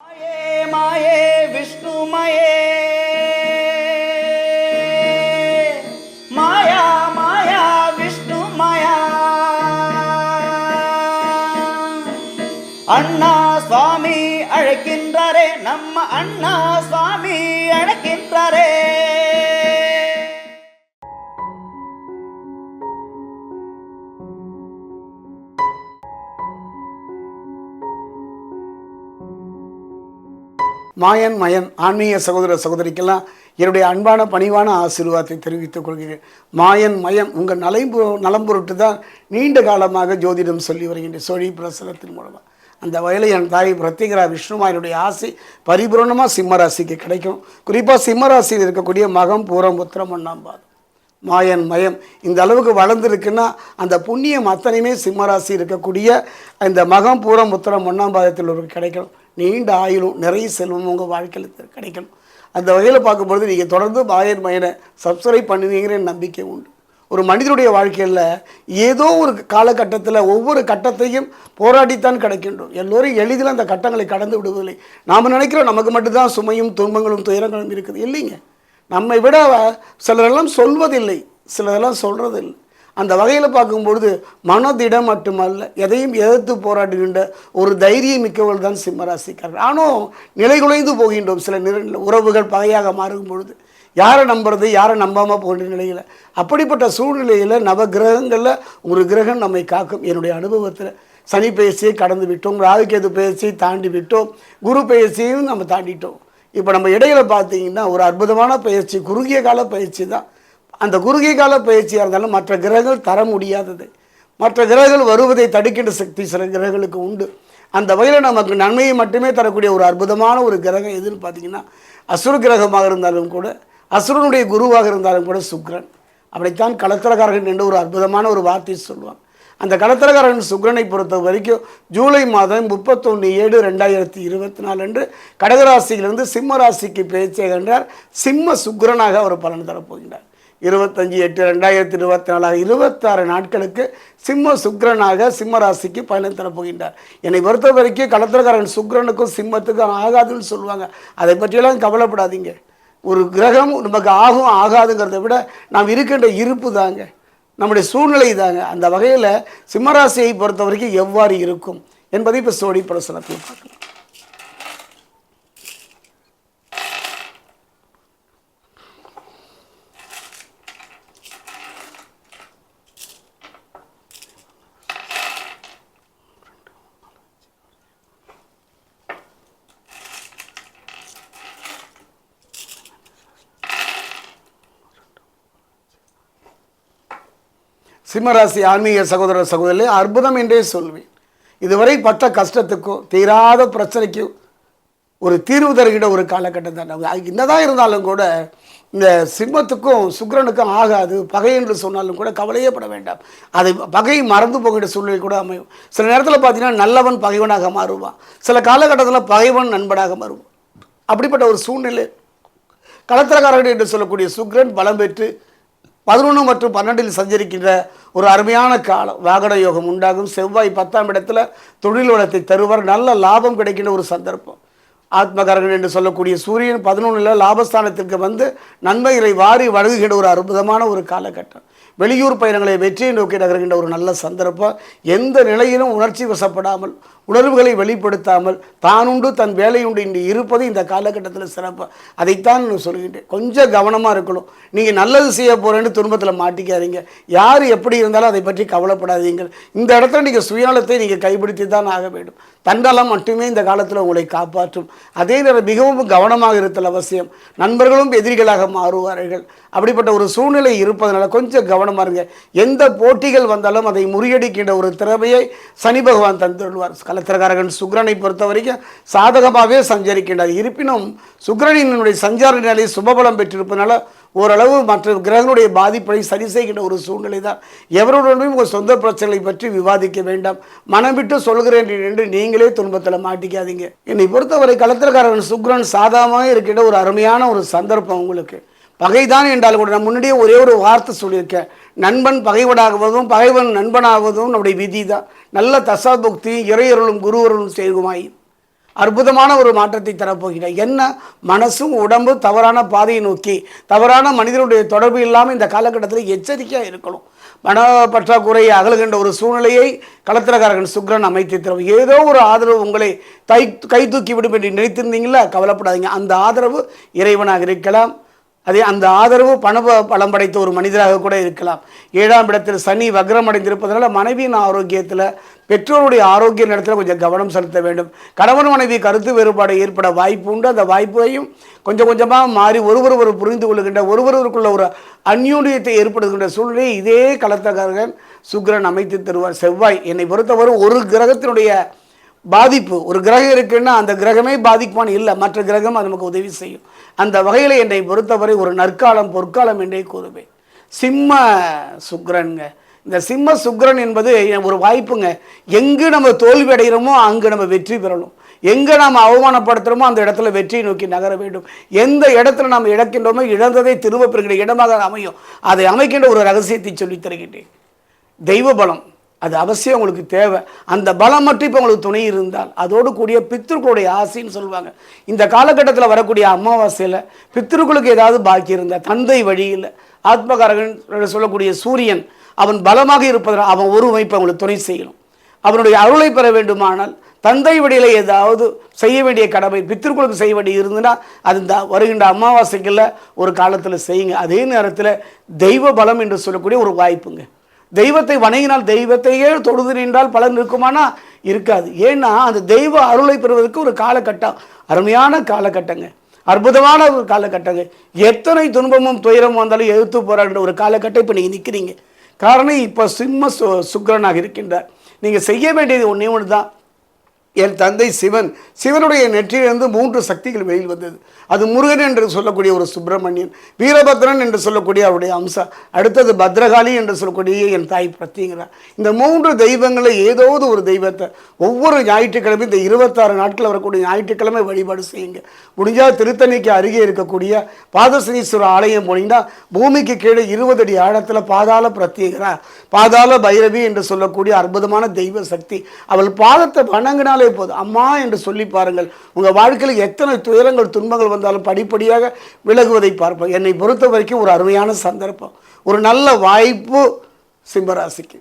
మాయే మాయే విష్ణుమయే. మాయా మాయా విష్ణుమయా. అన్నా స్వామి అழைకిండ్రరే నమ్మ అన్నా స్వామి అழைకిండ్రరే மாயன் மயன் ஆன்மீக சகோதர சகோதரிக்கெல்லாம் என்னுடைய அன்பான பணிவான ஆசீர்வாதத்தை தெரிவித்துக் கொள்கிறேன். மாயன் மயன் உங்கள் நலம்பு நலம் பொருட்டு தான் நீண்ட காலமாக ஜோதிடம் சொல்லி வருகின்ற சொழி பிரசனத்தின் மூலமாக அந்த வயலை என் தாய் பிரத்யேகரா விஷ்ணுமாயனுடைய ஆசை பரிபூர்ணமாக சிம்மராசிக்கு கிடைக்கும். குறிப்பாக சிம்மராசியில் இருக்கக்கூடிய மகம் பூரம் உத்திரம் ஒன்றாம் பாதம். மாயன் மயம் இந்த அளவுக்கு வளர்ந்துருக்குன்னா அந்த புண்ணியம் அத்தனையுமே சிம்மராசி இருக்கக்கூடிய இந்த மகம் பூரம் உத்திரம் ஒன்றாம் பாதத்தில் ஒரு கிடைக்கும். நீண்ட ஆயுளும் நிறைய செல்வமும் உங்கள் வாழ்க்கையில் கிடைக்கணும். அந்த வகையில் பார்க்கும்பொழுது நீங்கள் தொடர்ந்து பாயர் மயனை சப்ஸ்கிரைப் பண்ணுவீங்கிற நம்பிக்கை உண்டு. ஒரு மனிதனுடைய வாழ்க்கையில் ஏதோ ஒரு காலகட்டத்தில் ஒவ்வொரு கட்டத்தையும் போராடித்தான் கிடைக்கின்றோம். எல்லோரும் எளிதில் அந்த கட்டங்களை கடந்து விடுவதில்லை. நாம் நினைக்கிறோம் நமக்கு மட்டும்தான் சுமையும் துன்பங்களும் துயரங்களும் இருக்குது. இல்லைங்க. நம்மை விட சிலரெல்லாம் சொல்வதில்லை. சிலரெல்லாம் சொல்கிறதில்லை அந்த வகையில் பார்க்கும்பொழுது மனதிடம் மட்டுமல்ல எதையும் எதிர்த்து போராடுகின்ற ஒரு தைரியம் மிக்கவர்கள் தான் சிம்மராசிக்காரர்கள். ஆனால் நிலைகுலைந்து போகின்றோம் சில நிற உறவுகள் பகையாக மாறும் பொழுது யாரை நம்புறது யாரை நம்பாமல் போகின்ற நிலையில். அப்படிப்பட்ட சூழ்நிலையில் நவ கிரகங்களில் ஒரு கிரகம் நம்மை காக்கும். என்னுடைய அனுபவத்தில் சனி பெயர்ச்சியை கடந்து விட்டோம் ராகுகேது பெயர்ச்சியை தாண்டி விட்டோம் குரு பெயர்ச்சியையும் நம்ம தாண்டிட்டோம். இப்போ நம்ம இடையில் பார்த்தீங்கன்னா ஒரு அற்புதமான பயிற்சி குறுகிய கால பயிற்சி தான். அந்த குறுகிய கால பயிற்சியாக இருந்தாலும் மற்ற கிரகங்கள் தர முடியாதது. மற்ற கிரகங்கள் வருவதை தடுக்கின்ற சக்தி சில கிரகங்களுக்கு உண்டு. அந்த வகையில் நமக்கு நன்மையை மட்டுமே தரக்கூடிய ஒரு அற்புதமான ஒரு கிரகம் எதுன்னு பார்த்தீங்கன்னா அசுர கிரகமாக இருந்தாலும் கூட அசுரனுடைய குருவாக இருந்தாலும் கூட சுக்கிரன் அப்படித்தான் கலத்திரக்காரகன் என்று ஒரு அற்புதமான ஒரு வார்த்தை சொல்லுவாங்க. அந்த கலத்திரக்காரன் சுக்கிரனை பொறுத்த வரைக்கும் ஜூலை மாதம் முப்பத்தொன்று ஏழு ரெண்டாயிரத்தி இருபத்தி நாலு அன்று கடகராசியிலிருந்து சிம்ம ராசிக்கு பேச்சுகின்றார் சிம்ம சுக்கிரனாக அவர் பலன் தரப்போகின்றார் இருபத்தஞ்சி எட்டு ரெண்டாயிரத்தி இருபத்தி நாலாக இருபத்தாறு நாட்களுக்கு சிம்ம சுக்கிரனாக சிம்ம ராசிக்கு பயணம் தரப்போகின்றார் என்னை பொறுத்த வரைக்கும் கலத்திரக்காரன் சுக்கிரனுக்கும் சிம்மத்துக்கும் ஆகாதுன்னு சொல்லுவாங்க. அதை பற்றியெல்லாம் கவலைப்படாதீங்க. ஒரு கிரகம் நமக்கு ஆகும் ஆகாதுங்கிறத விட நாம் இருக்கின்ற இருப்பு தாங்க. நம்முடைய சூழ்நிலை தாங்க. அந்த வகையில் சிம்மராசியை பொறுத்த வரைக்கும் எவ்வாறு இருக்கும் என்பதை இப்போ சோடி பிரசனத்தில் பார்க்கலாம். சிம்மராசி ஆன்மீக சகோதர சகோதரி அற்புதம் என்றே சொல்வேன். இதுவரை பட்ட கஷ்டத்துக்கும் தீராத பிரச்சனைக்கும் ஒரு தீர்வு தருகிற ஒரு காலகட்டம் தான் என்னதான் இருந்தாலும் கூட இந்த சிம்மத்துக்கும் சுக்கரனுக்கும் ஆகாது பகை என்று சொன்னாலும் கூட கவலையே பட வேண்டாம். அதை பகை மறந்து போகிற சூழ்நிலை கூட அமையும். சில நேரத்தில் பார்த்தீங்கன்னா நல்லவன் பகைவனாக மாறுவான். சில காலகட்டத்தில் பகைவன் நண்பனாக மாறுவான். அப்படிப்பட்ட ஒரு சூழ்நிலை. களத்திரக்காரர்கள் என்று சொல்லக்கூடிய சுக்ரன் பலம் பெற்று பதினொன்று மற்றும் பன்னெண்டில் சஞ்சரிக்கின்ற ஒரு அருமையான காலம் வாகன யோகம் உண்டாகும். செவ்வாய் பத்தாம் இடத்துல தொழில் வளத்தை தருவார். நல்ல லாபம் கிடைக்கின்ற ஒரு சந்தர்ப்பம். ஆத்மகாரகன் என்று சொல்லக்கூடிய சூரியன் பதினொன்றில் லாபஸ்தானத்திற்கு வந்து நன்மைகளை வாரி வழங்குகின்ற ஒரு அற்புதமான ஒரு காலகட்டம். வெளியூர் பயணங்களை வெற்றியை நோக்கி நகர்கின்ற ஒரு நல்ல சந்தர்ப்பம். எந்த நிலையிலும் உணர்ச்சி வசப்படாமல் உணர்வுகளை வெளிப்படுத்தாமல் தானுண்டு தன் வேலையுண்டு இன்று இருப்பது இந்த காலகட்டத்தில் சிறப்பு. அதைத்தான் நான் சொல்கின்றேன். கொஞ்சம் கவனமாக இருக்கணும். நீங்கள் நல்லது செய்ய போகிறேன்னு துன்பத்தில் மாட்டிக்காதீங்க. யார் எப்படி இருந்தாலும் அதை பற்றி கவலைப்படாதீங்க. இந்த இடத்துல நீங்கள் சுயநலத்தை நீங்கள் கைப்பிடித்து தான் ஆக வேண்டும். தன்னலம் மட்டுமே இந்த காலத்தில் உங்களை காப்பாற்றும். அதே நேரம் மிகவும் கவனமாக இருத்தல் அவசியம். நண்பர்களும் எதிரிகளாக மாறுவார்கள். அப்படிப்பட்ட ஒரு சூழ்நிலை இருப்பதனால கொஞ்சம் கவனமாக இருங்க. எந்த போட்டிகள் வந்தாலும் அதை முறியடிக்கின்ற ஒரு திறமையை சனி பகவான் தந்துள்ளார் கலத்திரகாரகன் சுக்ரனை பொறுத்த வரைக்கும் சாதகமாகவே சஞ்சரிக்கின்றார். இருப்பினும் சுக்ரனினுடைய சஞ்சார நிலை சுபபலம் பெற்றிருப்பதனால ஓரளவு மற்ற கிரகங்களுடைய பாதிப்பை சரி செய்கின்ற ஒரு சூழ்நிலை தான் எவருடனும் உங்கள் சொந்த பிரச்சனைகளை பற்றி விவாதிக்க வேண்டாம். மனம் விட்டு சொல்கிறேன் என்று நீங்களே துன்பத்தில் மாட்டிக்காதீங்க. என்னை பொறுத்தவரை களத்திரக்காரன் சுக்ரன் சாதகமாக இருக்கின்ற ஒரு அருமையான ஒரு சந்தர்ப்பம் உங்களுக்கு. பகைதான் என்றால் கூட நான் முன்னாடியே ஒரே ஒரு வார்த்தை சொல்லியிருக்கேன். நண்பன் பகைவனாகுவதும் பகைவன் நண்பனாகுவதும் நம்முடைய விதி தான் நல்ல தசாபுக்தி இறையருளும் குருவருளும் செய்குமாய் அற்புதமான ஒரு மாற்றத்தை தரப்போகிறார் என்ன? மனசும் உடம்பு தவறான பாதையை நோக்கி தவறான மனிதனுடைய தொடர்பு இல்லாமல் இந்த காலகட்டத்தில் எச்சரிக்கையாக இருக்கணும். மன பற்றாக்குறையை அகலுகின்ற ஒரு சூழ்நிலையை களத்திரகாரகன் சுக்ரன் அமைத்து தரும். ஏதோ ஒரு ஆதரவு உங்களை தை கை தூக்கி விடும் என்று நினைத்திருந்தீங்களா கவலைப்படாதீங்க. அந்த ஆதரவு இறைவனாக இருக்கலாம். அதே அந்த ஆதரவு பண பலம் படைத்த ஒரு மனிதராக கூட இருக்கலாம். ஏழாம் இடத்தில் சனி வக்ரம் அடைந்திருப்பதனால மனைவியின் ஆரோக்கியத்தில் பெற்றோருடைய ஆரோக்கிய நேரத்தில் கொஞ்சம் கவனம் செலுத்த வேண்டும். கணவன் மனைவி கருத்து வேறுபாடு ஏற்பட வாய்ப்பு உண்டு. அந்த வாய்ப்பையும் கொஞ்சம் கொஞ்சமாக மாறி ஒருவர் ஒரு புரிந்து கொள்கின்ற ஒருவருக்குள்ள ஒரு அந்யூனியத்தை ஏற்படுகின்ற சூழ்நிலையை இதே களத்தகாரகன் சுக்கிரன் அமைத்து தருவார். செவ்வாய் என்னை பொறுத்தவரை ஒரு கிரகத்தினுடைய பாதிப்பு. ஒரு கிரகம் இருக்குன்னா அந்த கிரகமே பாதிக்குமான்னு இல்லை. மற்ற கிரகம் அது நமக்கு உதவி செய்யும். அந்த வகையில் என்னை பொறுத்தவரை ஒரு நற்காலம் பொற்காலம் என்றே கூறுவேன். சிம்ம சுக்ரனுங்க. இந்த சிம்ம சுக்கிரன் என்பது ஒரு வாய்ப்புங்க. எங்கு நம்ம தோல்வி அடைகிறோமோ அங்கு நம்ம வெற்றி பெறணும். எங்கே நாம் அவமானப்படுத்துகிறோமோ அந்த இடத்துல வெற்றியை நோக்கி நகர வேண்டும். எந்த இடத்துல நாம் இழக்கின்றோமோ இழந்ததை திரும்ப பெறுகிற இடமாக அமையும். அதை அமைக்கின்ற ஒரு ரகசியத்தை சொல்லித் தருகின்றேன். தெய்வ பலம் அது அவசியம் உங்களுக்கு தேவை. அந்த பலம் மட்டும் இப்போ உங்களுக்கு துணை இருந்தால் அதோடு கூடிய பித்திருக்களுடைய ஆசைன்னு சொல்லுவாங்க. இந்த காலகட்டத்தில் வரக்கூடிய அமாவாசையில் பித்திருக்களுக்கு ஏதாவது பாக்கி இருந்தால் தந்தை வழியில் ஆத்மகாரகன் என்று சொல்லக்கூடிய சூரியன் அவன் பலமாக இருப்பதனால் அவன் ஒரு அமைப்பை அவங்களுக்கு துணை செய்யணும். அவனுடைய அருளை பெற வேண்டுமானால் தந்தை வழியில் ஏதாவது செய்ய வேண்டிய கடமை பித்திருக்குளுக்கு செய்ய வேண்டிய இருந்துன்னா அது இந்த வருகின்ற அமாவாசைக்குள்ள ஒரு காலத்தில் செய்யுங்க. அதே நேரத்தில் தெய்வ பலம் என்று சொல்லக்கூடிய ஒரு வாய்ப்புங்க. தெய்வத்தை வணங்கினால் தெய்வத்தையே தொழுது நின்றால் பலன் இருக்குமானா? இருக்காது. ஏன்னா அந்த தெய்வ அருளை பெறுவதற்கு ஒரு காலகட்டம் அருமையான காலகட்டங்க. அற்புதமான ஒரு காலகட்டங்க. எத்தனை துன்பமும் துயரமும் வந்தாலும் எதிர்த்து போராடுற ஒரு காலகட்டம் இப்போ நீங்கள் நிற்கிறீங்க காரணம் இப்போ சிம்ம சு சுக்கிரனாக இருக்கின்றார். நீங்கள் செய்ய வேண்டியது ஒன்றே ஒன்று தான் என் தந்தை சிவன் சிவனுடைய நெற்றியிலிருந்து மூன்று சக்திகள் வெளியில் வந்தது. அது முருகன் என்று சொல்லக்கூடிய ஒரு சுப்பிரமணியன் வீரபத்ரன் என்று சொல்லக்கூடிய அவருடைய அம்சம் அடுத்தது பத்ரகாளி என்று சொல்லக்கூடிய என் தாய் பிரத்திங்கிறார் இந்த மூன்று தெய்வங்களை ஏதாவது ஒரு தெய்வத்தை ஒவ்வொரு ஞாயிற்றுக்கிழமை இந்த இருபத்தாறு நாட்கள் வரக்கூடிய ஞாயிற்றுக்கிழமை வழிபாடு செய்யுங்க. முடிஞ்சால் திருத்தணிக்கு அருகே இருக்கக்கூடிய பாதசனீஸ்வரர் ஆலயம் போனீங்கன்னா பூமிக்கு கீழே இருபது அடி ஆழத்தில் பாதாள பிரத்யேகரா பாதாள பைரவி என்று சொல்லக்கூடிய அற்புதமான தெய்வ சக்தி. அவள் பாதத்தை வணங்கினாலே போதும் அம்மா என்று சொல்லி பாருங்கள். உங்கள் வாழ்க்கையில் எத்தனை துயரங்கள் துன்பங்கள் வந்தாலும் படிப்படியாக விலகுவதை பார்ப்போம். என்னை பொறுத்த வரைக்கும் ஒரு அருமையான சந்தர்ப்பம். ஒரு நல்ல வாய்ப்பு சிம்மராசிக்கு